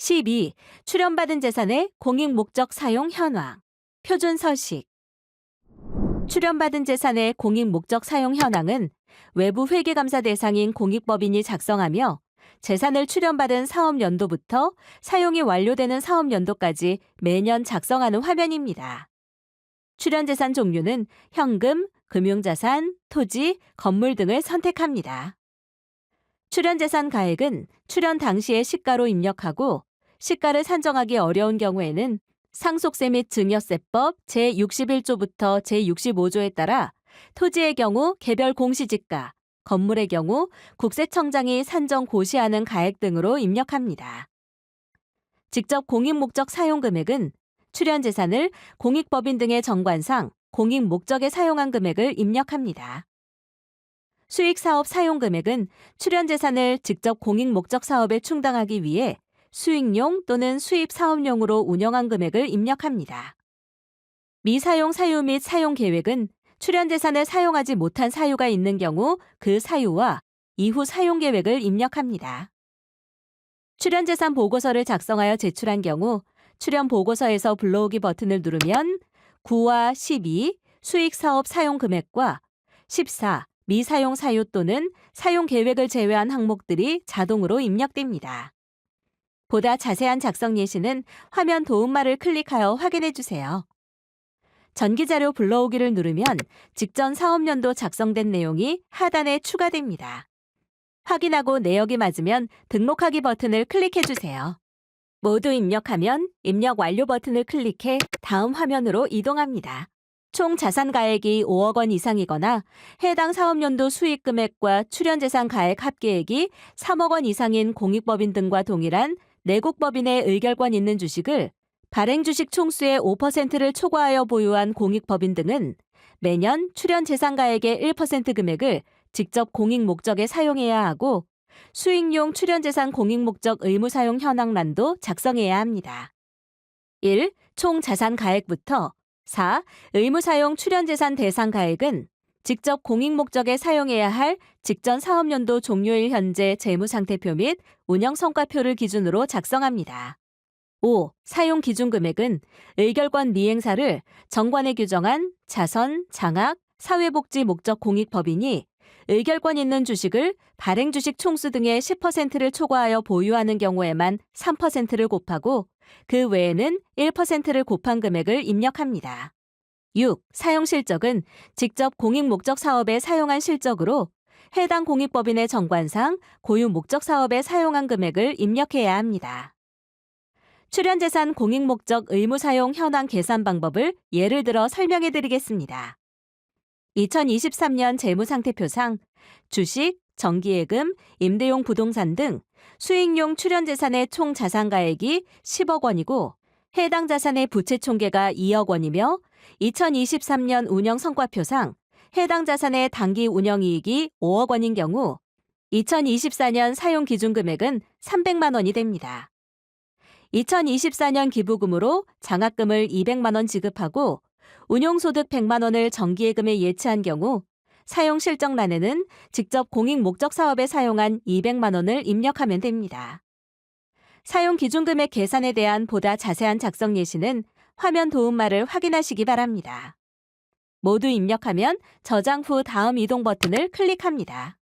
12. 출연받은 재산의 공익 목적 사용 현황. 표준 서식. 출연받은 재산의 공익 목적 사용 현황은 외부 회계감사 대상인 공익법인이 작성하며 재산을 출연받은 사업 연도부터 사용이 완료되는 사업 연도까지 매년 작성하는 화면입니다. 출연 재산 종류는 현금, 금융자산, 토지, 건물 등을 선택합니다. 출연 재산 가액은 출연 당시의 시가로 입력하고 시가를 산정하기 어려운 경우에는 상속세 및 증여세법 제61조부터 제65조에 따라 토지의 경우 개별 공시지가, 건물의 경우 국세청장이 산정 고시하는 가액 등으로 입력합니다. 직접 공익 목적 사용 금액은 출연 재산을 공익법인 등의 정관상 공익 목적에 사용한 금액을 입력합니다. 수익 사업 사용 금액은 출연 재산을 직접 공익 목적 사업에 충당하기 위해 수익용 또는 수입 사업용으로 운영한 금액을 입력합니다. 미사용 사유 및 사용 계획은 출연 재산을 사용하지 못한 사유가 있는 경우 그 사유와 이후 사용 계획을 입력합니다. 출연 재산 보고서를 작성하여 제출한 경우 출연 보고서에서 불러오기 버튼을 누르면 9와 12 수익 사업 사용 금액과 14 미사용 사유 또는 사용 계획을 제외한 항목들이 자동으로 입력됩니다. 보다 자세한 작성 예시는 화면 도움말을 클릭하여 확인해 주세요. 전기자료 불러오기를 누르면 직전 사업연도 작성된 내용이 하단에 추가됩니다. 확인하고 내역이 맞으면 등록하기 버튼을 클릭해 주세요. 모두 입력하면 입력 완료 버튼을 클릭해 다음 화면으로 이동합니다. 총 자산 가액이 5억 원 이상이거나 해당 사업연도 수익 금액과 출연 재산 가액 합계액이 3억 원 이상인 공익법인 등과 동일한 내국법인의 의결권 있는 주식을 발행 주식 총수의 5%를 초과하여 보유한 공익법인 등은 매년 출연 재산 가액의 1% 금액을 직접 공익 목적에 사용해야 하고 수익용 출연 재산 공익 목적 의무 사용 현황란도 작성해야 합니다. 1. 총 자산 가액부터 4. 의무 사용 출연 재산 대상 가액은 직접 공익 목적에 사용해야 할 직전 사업연도 종료일 현재 재무 상태표 및 운영 성과표를 기준으로 작성합니다. 5. 사용 기준 금액은 의결권 미행사를 정관에 규정한 자선, 장학, 사회복지 목적 공익법인이 의결권 있는 주식을 발행 주식 총수 등의 10%를 초과하여 보유하는 경우에만 3%를 곱하고 그 외에는 1%를 곱한 금액을 입력합니다. 6. 사용 실적은 직접 공익 목적 사업에 사용한 실적으로 해당 공익법인의 정관상 고유 목적 사업에 사용한 금액을 입력해야 합니다. 출연재산 공익 목적 의무 사용 현황 계산 방법을 예를 들어 설명해 드리겠습니다. 2023년 재무상태표상 주식, 정기예금, 임대용 부동산 등 수익용 출연재산의 총 자산가액이 10억 원이고 해당 자산의 부채 총계가 2억 원이며 2023년 운영 성과표상 해당 자산의 단기 운영 이익이 5억 원인 경우 2024년 사용 기준 금액은 300만 원이 됩니다. 2024년 기부금으로 장학금을 200만 원 지급하고 운용소득 100만 원을 정기예금에 예치한 경우 사용 실적란에는 직접 공익 목적 사업에 사용한 200만 원을 입력하면 됩니다. 사용 기준금액 계산에 대한 보다 자세한 작성 예시는 화면 도움말을 확인하시기 바랍니다. 모두 입력하면 저장 후 다음 이동 버튼을 클릭합니다.